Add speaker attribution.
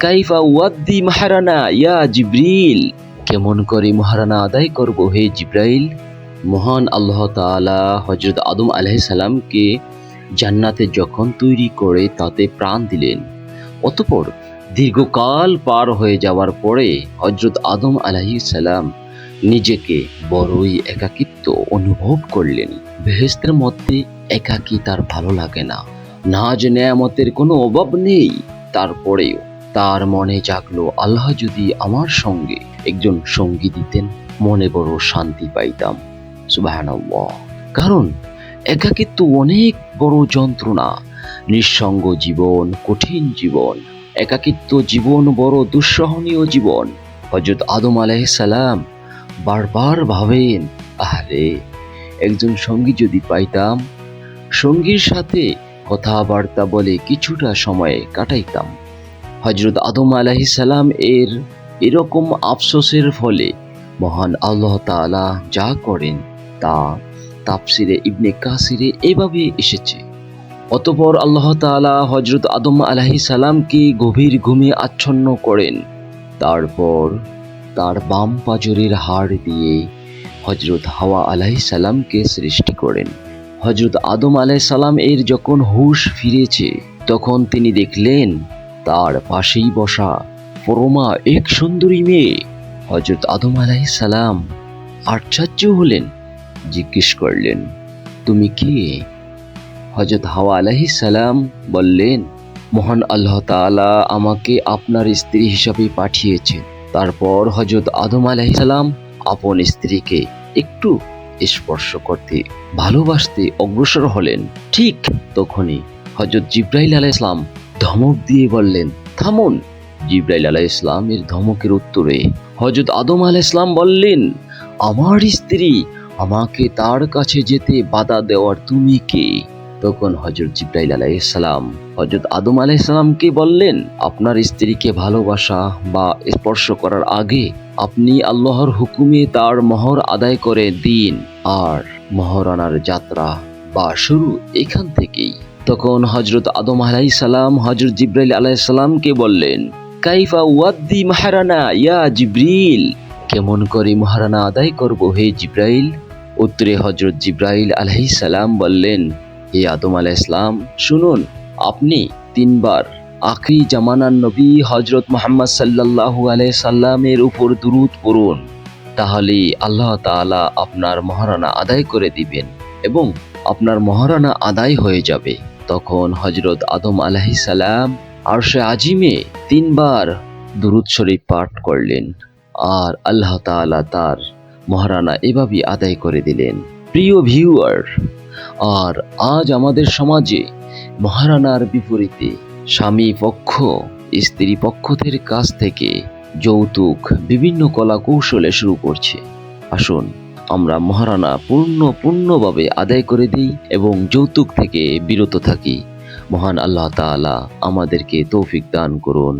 Speaker 1: কাইফা ওয়াদ্দি মাহারানা, ইয়া জিব্রিল। কেমন করে মহারানা আদায় করব হে জিব্রাইল? মহান আল্লাহ তাআলা হজরত আদম আলাইসালামকে জান্নাতে যখন তৈরি করে তাতে প্রাণ দিলেন, অতপর দীর্ঘকাল পার হয়ে যাওয়ার পরে হজরত আদম সালাম নিজেকে বড়ই একাকিত্ব অনুভব করলেন। বেহেস্তের মধ্যে একাকী তার ভালো লাগে না। নাজ নেয়ামতের কোনো অভাব নেই। তারপরেও তার মনে জাগলো, আল্লাহ যদি আমার সঙ্গে একজন সঙ্গী দিতেন, মনে বড় শান্তি পাইতাম। কারণ একাকিত্ব অনেক বড় যন্ত্রণা। নিঃসঙ্গ জীবন, কঠিন জীবন। একাকিত্ব জীবন বড় দুঃসহনীয় জীবন। হজরত আদম সালাম বারবার ভাবেন আরে একজন সঙ্গী যদি পাইতাম, সঙ্গীর সাথে কথাবার্তা বলে কিছুটা সময় কাটাইতাম। হজরত আদম আলাহি সালাম এর এরকম আফসোসের ফলে মহান আল্লাহ তাআলা যা করেন তা তাফসিরে ইবনে কাসিরে এভাবে এসেছে। অতপর আল্লাহ তাআলা হজরত আদম আলাহি সালামকে গভীর ঘুমে আচ্ছন্ন করেন। তারপর তার বাম পাজরের হাড় দিয়ে হজরত হাওয়া আলাহি সালামকে সৃষ্টি করেন। হজরত আদম আলাহি সালাম এর যখন হুশ ফিরেছে, তখন তিনি দেখলেন তার পাশেই বসা পরমা এক সুন্দরী মেয়ে হজরত আদম আলাহি সালাম। আশ্চর্য হলেন, জিজ্ঞেস করলেন, তুমি কে? হজরত হাওয়া আলাহি সালাম বললেন, মহান আল্লাহ তাআলা আমাকে আপনার স্ত্রী হিসাবে পাঠিয়েছেন। তারপর হজরত আদম আলাহি সালাম আপন স্ত্রীকে একটু স্পর্শ করতে, ভালোবাসতে অগ্রসর হলেন। ঠিক তখনই হজরত জিব্রাহিল আলাহ ইসলাম ধমক দিয়ে বললেন, থামুন। জিব্রাইল আলাহ ইসলামের ধমকের উত্তরে হজরত আদম আলাহ ইসলাম বললেন, আমার স্ত্রী আমাকে তার কাছে যেতে বাধা দেওয়ার তুমি কে? তখন হজরত জিব্রাইল আলাইসালাম হজরত আদম আলাইসালামকে বললেন, আপনার স্ত্রীকে ভালোবাসা বা স্পর্শ করার আগে আপনি আল্লাহর হুকুমে তার মহর আদায় করে দিন। আর মহরানার যাত্রা বা শুরু এখান থেকেই। তখন হজরত আদম আলাইসালাম হজরত জিব্রাইল আলাইসালামকে বললেন, কাইফা ওয়াদ্দি মাহারানা ইয়া জিব্রিল? কেমন করে মহারানা আদায় করব হে জিব্রাইল? উত্তরে হজরত জিব্রাইল আলহি সালাম বললেন, হে আদম আলাহ ইসলাম শুনুন, আপনি তিনবার আখরি জামানার নবী হজরত মোহাম্মদ সাল্লাল্লাহু আলাই সাল্লামের উপর দুরুদ পড়ুন, তাহলে আল্লাহ তাআলা আপনার মহারানা আদায় করে দিবেন এবং আপনার মহারানা আদায় হয়ে যাবে। তখন হজরত আদম আলাহি সালাম আরশে আজিমে তিনবার দুরুদ শরীফ পাঠ করলেন। আর আল্লাহ তাআলা তার মহারানা এভাবেই আদায় করে দিলেন। প্রিয় ভিউয়ার আর আজ আমাদের সমাজে মহারানার বিপরীতে স্বামী পক্ষ, স্ত্রী পক্ষদের কাছ থেকে যৌতুক, বিভিন্ন কলা কৌশলে শুরু করছে। আসুন আমরা মহারানা পূর্ণ পূর্ণভাবে আদায় করে দিই এবং যৌতুক থেকে বিরত থাকি। মহান আল্লাহ তালা আমাদেরকে তৌফিক দান করুন।